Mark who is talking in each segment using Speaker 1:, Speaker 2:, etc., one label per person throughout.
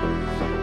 Speaker 1: Thank you.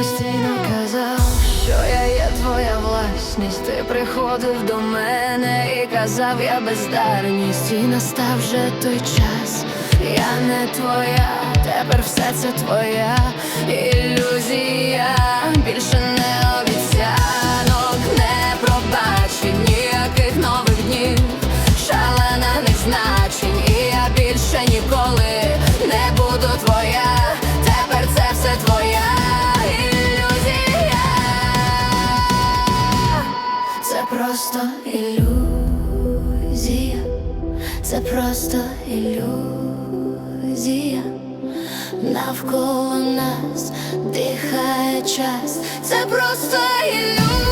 Speaker 1: постійно казав, що я є твоя власність, ти приходив до мене і казав, я бездарність, і настав вже той час, я не твоя, тепер все це твоя. просто ілюзія, це просто ілюзія, навколо нас дихає час, це просто ілюзія.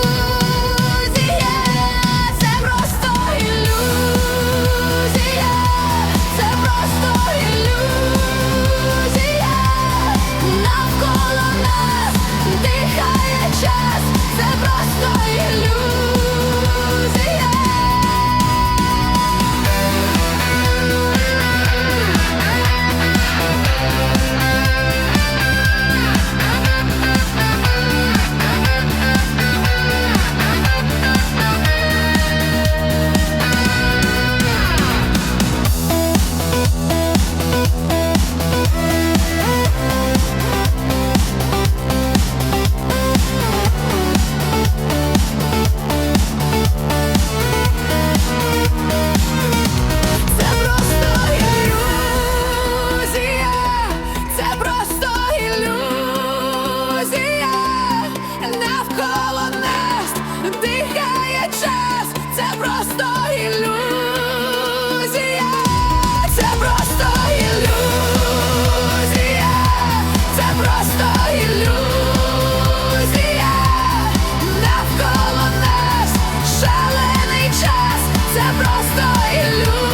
Speaker 1: просто ілюзія, це просто ілюзія, це просто ілюзія, навколо нас шалений час, це просто ілюзія.